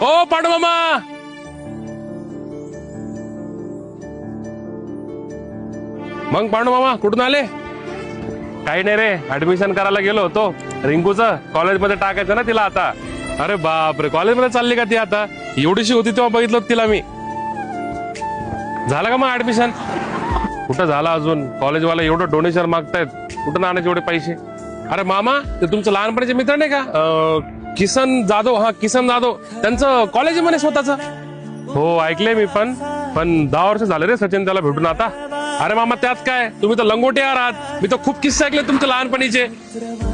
हो, ओ पांडू मामा मग पांडू मामा कुठून आले? काही नाही रे ऍडमिशन करायला गेलो होतो. रिंकूचं कॉलेजमध्ये टाकायचं ना तिला आता. अरे बापरे कॉलेजमध्ये चालली का ती आता? एवढीशी होती तेव्हा बघितलं तिला मी. झालं का मग ऍडमिशन कुठं झालं अजून? कॉलेजवाला एवढं डोनेशन मागतायत. कुठं आणायचे एवढे पैसे? अरे मामा ते तुमचं लहानपणीचे मित्र नाही का? किसन जाधव हा किसन जाधव. त्यांचं कॉलेज म्हणे स्वतःच? हो ऐकलंय मी पण. पण दहा वर्ष झाले रे सचिन त्याला भेटून आता. अरे मामा त्यात काय? तुम्ही तर लंगोटे आहात. मी तर खूप किस्से ऐकले तुमचे लहानपणीचे.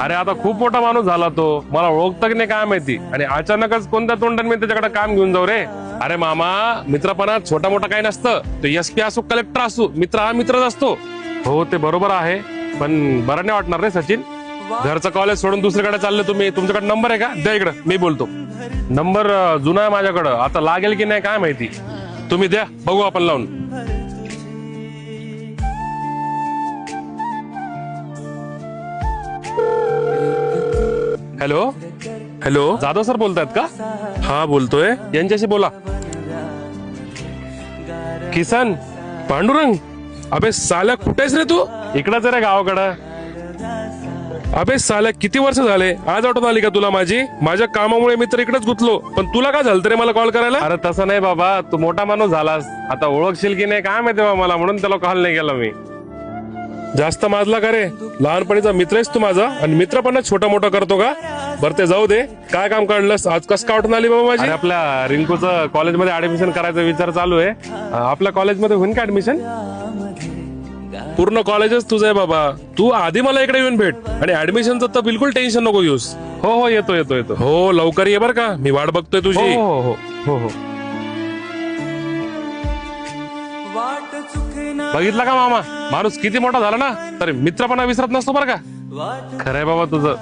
अरे आता खूप मोठा माणूस झाला तो. मला ओळखतं की नाही काय माहिती. आणि अचानकच कोणत्या तोंडाने मी त्याच्याकडे काम घेऊन जाऊ रे? अरे मामा मित्रपणात छोटा मोठा काही नसतं. तो एस पी असो कलेक्टर असो मित्र हा मित्रच असतो. हो ते बरोबर आहे. पण बरं नाही वाटणार रे सचिन. घरचं कॉलेज सोडून दुसरीकडे चालले तुम्ही. तुमच्याकडे नंबर आहे का? द्या इकडं. मी बोलतो. नंबर जुना आहे माझ्याकडं. आता लागेल की नाही काय माहिती. तुम्ही द्या. बघू आपण लावून. हॅलो? हॅलो? जाधव सर बोलतायत का? हा बोलतोय. यांच्याशी बोला. किसन पांडुरंग अबे साल्या कुठेस रे तू? इकडंच रे गावाकडं. अबे साल्या किती वर्ष झाले? आज आठवण आली का तुला माझी? माझ्या कामामुळे मी तर इकडेच गुतलो. पण तुला काय झालं रे मला कॉल करायला? अरे तसं नाही बाबा तू मोठा माणूस झालास. आता ओळखशील की नाही काय माहिती बा मला म्हणून त्याला कॉल नाही केला मी. जास्त माजला का रे? लहानपणीचा मित्र आहेस तू माझा? आणि मित्र पण छोटा मोठा करतो का? बरं ते जाऊ दे. काय काम काढलंस? आज कस का आठवण आली बाबा माझी? आपल्या रिंकूचं कॉलेजमध्ये ऍडमिशन करायचा विचार चालू आहे. आपल्या कॉलेजमध्ये होईन का ऍडमिशन पूर्ण कॉलेजच तुझं आहे बाबा. तू आधी मला इकडे येऊन भेट. आणि ऍडमिशनचं तर बिलकुल टेन्शन नको घेऊस. हो हो येतो येतो येतो. हो लवकर ये बर का. मी वाट बघतोय तुझी. हो हो हो हो वाट चुकना बघितला का मामा? माणूस किती मोठा झाला ना तर मित्रपणा विसरत नसतो बरं का? खरंय बाबा तुझं.